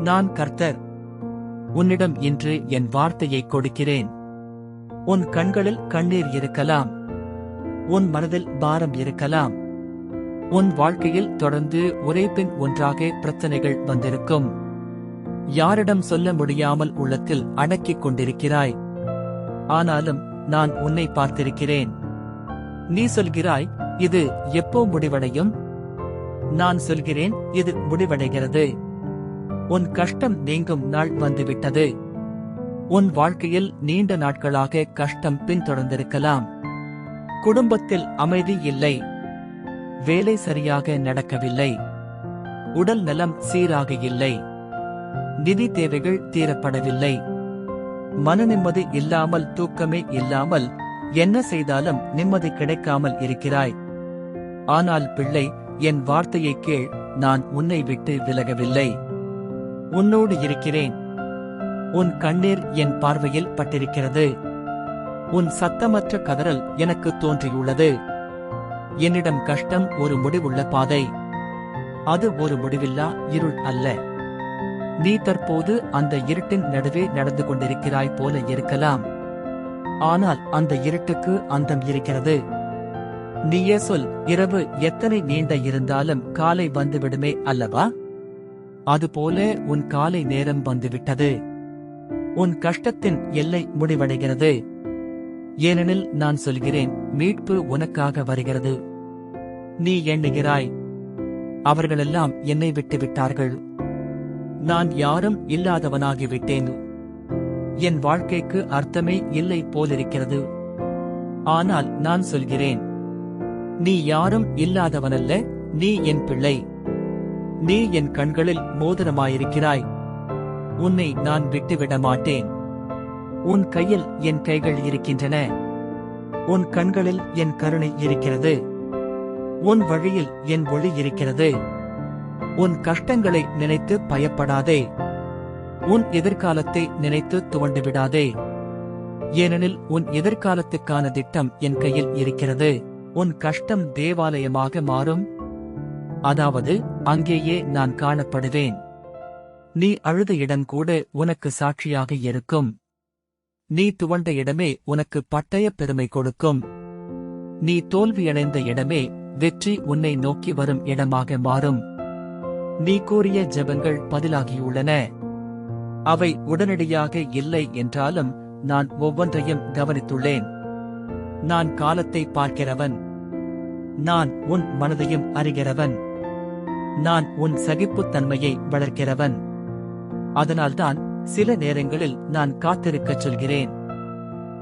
நான் கர்த்தர். உன்னிடம் இன்று என் வார்த்தையை கொடுக்கிறேன். உன் கண்களில் கண்ணீர் இருக்கலாம். உன் மனதில் பாரம் இருக்கலாம். உன் வாழ்க்கையில் தொடர்ந்து ஒரே பின் ஒன்றாக பிரச்சனைகள் வந்திருக்கும். யாரிடம் சொல்ல முடியாமல் உள்ளத்தில் அடக்கிக் கொண்டிருக்கிறாய். ஆனாலும் நான் உன்னை பார்த்திருக்கிறேன். நீ சொல்கிறாய் இது எப்போ முடிவடையும்? நான் சொல்கிறேன் இது முடிவடைகிறது. உன் கஷ்டம் நீங்கும் நாள் வந்துவிட்டது. உன் வாழ்க்கையில் நீண்ட நாட்களாக கஷ்டம் பின்தொடர்ந்திருக்கலாம். குடும்பத்தில் அமைதி இல்லை. வேலை சரியாக நடக்கவில்லை. உடல் நலம் சீராக இல்லை. நிதி தேவைகள் தீரப்படவில்லை. மன நிம்மதி இல்லாமல் தூக்கமே இல்லாமல் என்ன செய்தாலும் நிம்மதி கிடைக்காமல் இருக்கிறாய். ஆனால் பிள்ளை என் வார்த்தையை கேள் நான் உன்னை விட்டு விலகவில்லை. உன்னோடு இருக்கிறேன். உன் கண்ணீர் என் பார்வையில் பட்டிருக்கிறது. உன் சத்தமற்ற கதறல் எனக்கு தோன்றியுள்ளது. என்னிடம் கஷ்டம் ஒரு முடிவுள்ள பாதை. அது ஒரு முடிவில்லா இருள் அல்ல. நீ தற்போது அந்த இருட்டின் நடுவே நடந்து கொண்டிருக்கிறாய் போல இருக்கலாம். ஆனால் அந்த இருட்டுக்கு அந்தம் இருக்கிறது. நீயே சொல் இரவு எத்தனை நீண்ட இருந்தாலும் காலை வந்துவிடுமே அல்லவா? அதுபோல உன் காலை நேரம் வந்துவிட்டது. உன் கஷ்டத்தின் எல்லை முடிவடைகிறது. ஏனெனில் நான் சொல்கிறேன் மீட்பு உனக்காக வருகிறது. நீ எண்ணுகிறாய் அவர்களெல்லாம் என்னை விட்டு விட்டார்கள் நான் யாரும் இல்லாதவனாகிவிட்டேன். என் வாழ்க்கைக்கு அர்த்தமே இல்லை போலிருக்கிறது. ஆனால் நான் சொல்கிறேன் நீ யாரும் இல்லாதவனல்ல நீ என் பிள்ளை. நீ என் கண்களில் மோதிரமாயிருக்கிறாய். உன்னை நான் விட்டுவிட மாட்டேன் உன் கையில் என் கைகள் இருக்கின்றன. உன் கண்களில் என் கருணை இருக்கிறது. உன் வழியில் என் ஒளி இருக்கிறது. உன் கஷ்டங்களை நினைத்து பயப்படாதே. உன் எதிர்காலத்தை நினைத்து துவண்டு விடாதே ஏனெனில் உன் எதிர்காலத்துக்கான திட்டம் என் கையில் இருக்கிறது. உன் கஷ்டம் தேவாலயமாக மாறும். அதாவது அங்கேயே நான் காணப்படுவேன். நீ அழுத இடம் கூட உனக்கு சாட்சியாக இருக்கும். நீ துவண்ட இடமே உனக்கு பட்டய பெருமை கொடுக்கும். நீ தோல்வியடைந்த இடமே வெற்றி உன்னை நோக்கி வரும் இடமாக மாறும். நீ கூறிய ஜெபங்கள் பதிலாகியுள்ளன. அவை உடனடியாக இல்லை என்றாலும் நான் ஒவ்வொன்றையும் கவனித்துள்ளேன். நான் காலத்தை பார்க்கிறவன். நான் உன் மனதையும் அறிகிறவன். நான் உன் சகிப்புத்தன்மையை வளர்க்கிறவன். அதனால்தான் சில நேரங்களில் நான் காத்திருக்கச் சொல்கிறேன்.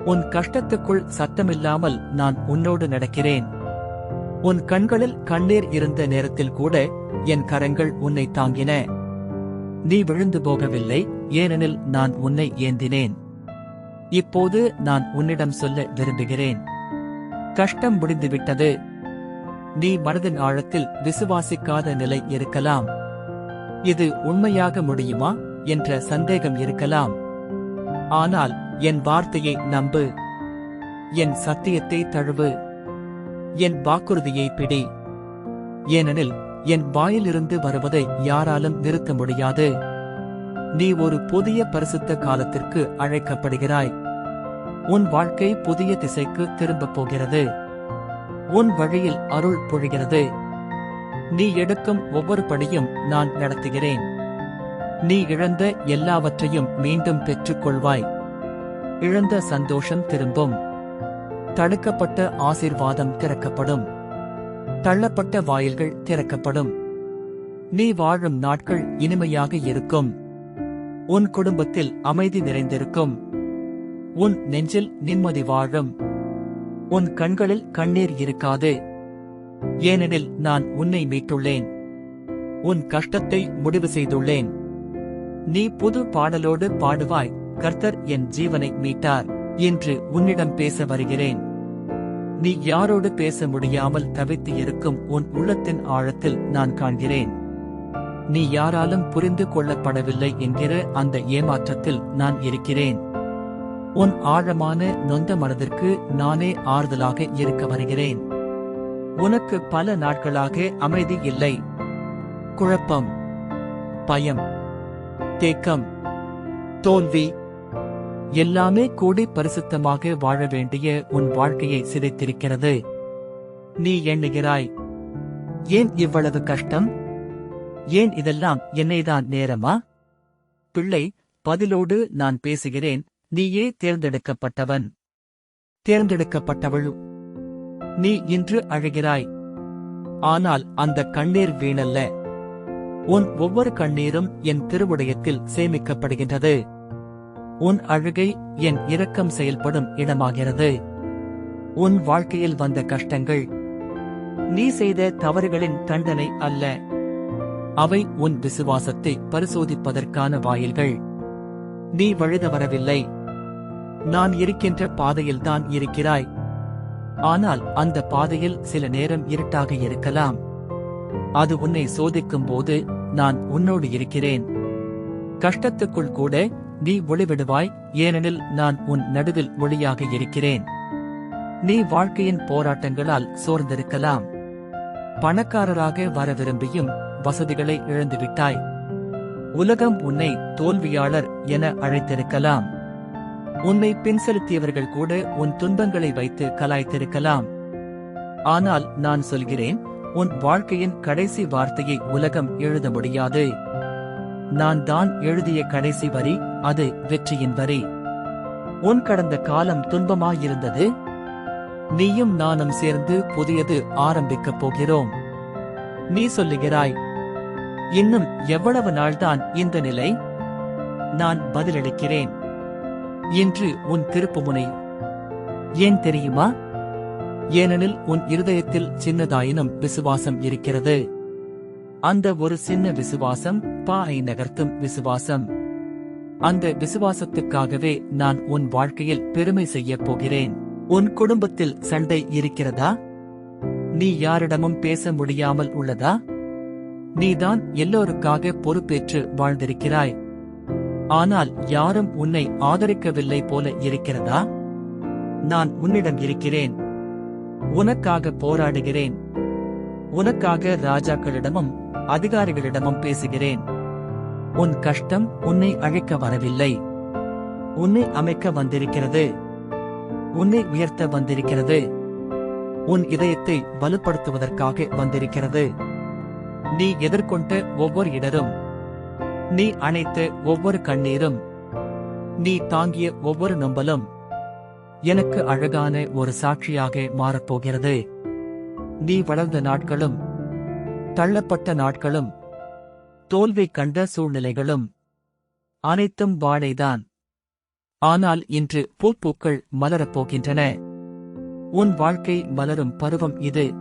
உன் கஷ்டத்துக்குள் சத்தமில்லாமல் நான் உன்னோடு நடக்கிறேன். உன் கண்களில் கண்ணீர் இருந்த நேரத்தில் கூட என் கரங்கள் உன்னை தாங்கின. நீ விழுந்து போகவில்லை ஏனெனில் நான் உன்னை ஏந்தினேன். இப்போது நான் உன்னிடம் சொல்ல விரும்புகிறேன். கஷ்டம் முடிந்துவிட்டது நீ மனதின் ஆழத்தில் விசுவாசிக்காத நிலை இருக்கலாம். இது உண்மையாக முடியுமா? என்ற சந்தேகம் இருக்கலாம். ஆனால் என் வார்த்தையை நம்பு. என் சத்தியத்தை தழுவு. என் வாக்குறுதியை பிடி. ஏனெனில் என் வாயிலிருந்து வருவதை யாராலும் நிறுத்த முடியாது. நீ ஒரு புதிய பரிசுத்த காலத்திற்கு அழைக்கப்படுகிறாய். உன் வாழ்க்கை புதிய திசைக்கு திரும்பப் போகிறது. உன் வழியில் அருள் பொழிகிறது. நீ எடுக்கும் ஒவ்வொரு படியும் நான் நடத்துகிறேன். நீ இழந்த எல்லாவற்றையும் மீண்டும் பெற்றுக்கொள்வாய். இழந்த சந்தோஷம் திரும்பும். தடுக்கப்பட்ட ஆசிர்வாதம் திறக்கப்படும். தள்ளப்பட்ட வாயில்கள் திறக்கப்படும். நீ வாழும் நாட்கள் இனிமையாக இருக்கும். உன் குடும்பத்தில் அமைதி நிறைந்திருக்கும். உன் நெஞ்சில் நிம்மதி வாழும். உன் கண்களில் கண்ணீர் இருக்காது. ஏனெனில் நான் உன்னை மீட்டுள்ளேன். உன் கஷ்டத்தை முடிவு செய்துள்ளேன். நீ புது பாடலோடு பாடுவாய். கர்த்தர் என் ஜீவனை மீட்டார் என்று உன்னிடம் பேச வருகிறேன். நீ யாரோடு பேச முடியாமல் தவித்து இருக்கும் உன் உள்ளத்தின் ஆழத்தில் நான் காண்கிறேன். நீ யாராலும் புரிந்து கொள்ளப்படவில்லை என்கிற அந்த ஏமாற்றத்தில் நான் இருக்கிறேன். உன் ஆழமான நொந்த மனதிற்கு நானே ஆறுதலாக இருக்க வருகிறேன். உனக்கு பல நாட்களாக அமைதி இல்லை. குழப்பம் பயம் தேக்கம் தோல்வி எல்லாமே கூடி பரிசுத்தமாக வாழ வேண்டிய உன் வாழ்க்கையை சிதைத்திருக்கிறது. நீ எண்ணுகிறாய் ஏன் இவ்வளவு கஷ்டம்? ஏன் இதெல்லாம் என்னைதான் நேரமா? பிள்ளை பதிலோடு நான் பேசுகிறேன். நீயே தேர்ந்தெடுக்கப்பட்டவன். தேர்ந்தெடுக்கப்பட்டவள் நீ இன்று அழுகிறாய். ஆனால் அந்த கண்ணீர் வீணல்ல. உன் ஒவ்வொரு கண்ணீரும் என் திருவுடயத்தில் சேமிக்கப்படுகின்றது. உன் அழுகை என் இரக்கம் செயல்படும் இடமாகிறது. உன் வாழ்க்கையில் வந்த கஷ்டங்கள். நீ செய்த தவறுகளின் தண்டனை அல்ல. அவை உன் விசுவாசத்தை பரிசோதிப்பதற்கான வாயில்கள். நீ வழுத வரவில்லை. நான் இருக்கின்ற பாதையில்தான் இருக்கிறாய். ஆனால் அந்த பாதையில் சில நேரம் இருட்டாக இருக்கலாம். அது உன்னை சோதிக்கும் போது நான் உன்னோடு இருக்கிறேன். கஷ்டத்துக்குள் கூட நீ ஒளிவிடுவாய் ஏனெனில் நான் உன் நடுவில் ஒளியாக இருக்கிறேன். நீ வாழ்க்கையின் போராட்டங்களால் சோர்ந்திருக்கலாம். பணக்காரராக வர விரும்பியும் வசதிகளை இழந்துவிட்டாய். உலகம் உன்னை தோல்வியாளர் என அழைத்திருக்கலாம். உன்னை பின் செலுத்தியவர்கள் கூட உன் துன்பங்களை வைத்து கலாய்த்திருக்கலாம். ஆனால் நான் சொல்கிறேன் உன் வாழ்க்கையின் கடைசி வார்த்தையை உலகம் எழுத முடியாது. நான் தான் எழுதிய கடைசி வரி அது வெற்றியின் வரி. உன் கடந்த காலம் துன்பமாயிருந்தது. நீயும் நானும் சேர்ந்து புதியது ஆரம்பிக்கப் போகிறோம். நீ சொல்லுகிறாய் இன்னும் எவ்வளவு நாள்தான் இந்த நிலை? நான் பதிலளிக்கிறேன் இன்று உன் திருப்புமுனை. ஏன் தெரியுமா? ஏனெனில் உன் இருதயத்தில் சின்னதாயினும் விசுவாசம் இருக்கிறது. அந்த ஒரு சின்ன விசுவாசம் பாயை நகர்த்தும் விசுவாசம். அந்த விசுவாசத்துக்காகவே நான் உன் வாழ்க்கையில் பெருமை செய்யப் போகிறேன். உன் குடும்பத்தில் சண்டை இருக்கிறதா? நீ யாரிடமும் பேச முடியாமல் உள்ளதா? நீதான் எல்லோருக்காக பொறுப்பேற்று வாழ்ந்திருக்கிறாய். ஆனால் யாரும் உன்னை ஆதரிக்கவில்லை போல இருக்கிறதா? நான் உன்னிடம் இருக்கிறேன். உனக்காக போராடுகிறேன். உனக்காக ராஜாக்களிடமும் அதிகாரிகளிடமும் பேசுகிறேன். உன் கஷ்டம் உன்னை அழைக்க வரவில்லை. உன்னை அமைக்க வந்திருக்கிறது. உன்னை உயர்த்த வந்திருக்கிறது. உன் இதயத்தை வலுப்படுத்துவதற்காக வந்திருக்கிறது. நீ எதிர்கொண்ட ஒவ்வொரு இடரும் நீ அணைத்த ஒவ்வொரு கண்ணீரும் நீ தாங்கிய ஒவ்வொரு நம்பலும் எனக்கு அழகான ஒரு சாட்சியாக மாறப்போகிறது. நீ வளர்ந்த நாட்களும் தள்ளப்பட்ட நாட்களும் தோல்வி கண்ட சூழ்நிலைகளும் அனைத்தும் வாழைதான் ஆனால் இன்று பூப்பூக்கள் மலரப் போகின்றன. உன் வாழ்க்கை மலரும் பருவம் இது.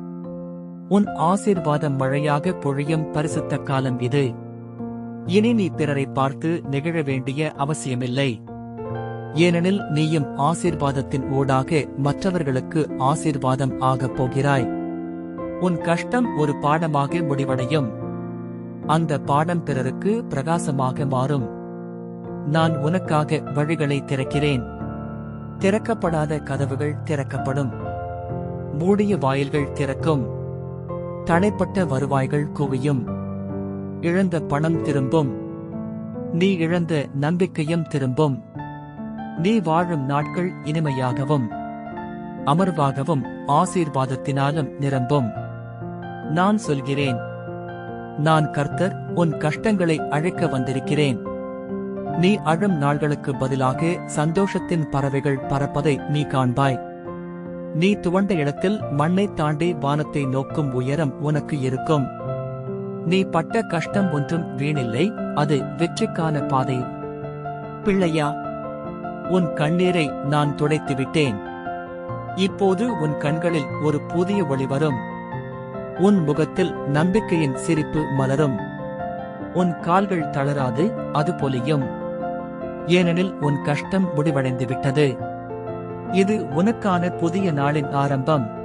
உன் ஆசீர்வாதம் மழையாக பொழியும் பரிசுத்த காலம் இது. இனி நீ பிறரை பார்த்து நிகழ வேண்டிய அவசியமில்லை. ஏனெனில் நீயும் ஆசீர்வாதத்தின் ஊடாக மற்றவர்களுக்கு ஆசீர்வாதம் ஆகப் போகிறாய். உன் கஷ்டம் ஒரு பாடமாக முடிவடையும். அந்த பாடம் பிறருக்கு பிரகாசமாக மாறும். நான் உனக்காக வழிகளை திறக்கிறேன். திறக்கப்படாத கதவுகள் திறக்கப்படும். மூடிய வாயில்கள் திறக்கும். தடைப்பட்ட வருவாய்கள் குவியும். இழந்த பணம் திரும்பும். நீ இழந்த நம்பிக்கையும் திரும்பும். நீ வாழும் நாட்கள் இனிமையாகவும் அமர்வாகவும் ஆசீர்வாதத்தினாலும் நிரம்பும். நான் சொல்கிறேன் நான் கர்த்தர் உன் கஷ்டங்களை அழைக்க வந்திருக்கிறேன். நீ அழும் நாள்களுக்கு பதிலாக சந்தோஷத்தின் பறவைகள் பறப்பதை நீ காண்பாய். நீ துவண்ட இடத்தில் மண்ணை தாண்டி வானத்தை நோக்கும் உயரம் உனக்கு இருக்கும். நீ பட்ட கஷ்டம் ஒன்றும் வீணில்லை அது வெற்றிக்கான பாதை. பிள்ளையா உன் கண்ணீரை நான் துடைத்து விட்டேன். இப்போது உன் கண்களில் ஒரு புதிய ஒளி வரும். உன் முகத்தில் நம்பிக்கையின் சிரிப்பு மலரும். உன் கால்கள் தளராது அது பொலியும். ஏனெனில் உன் கஷ்டம் முடிவடைந்து விட்டது இது உனக்கான புதிய நாளின் ஆரம்பம்.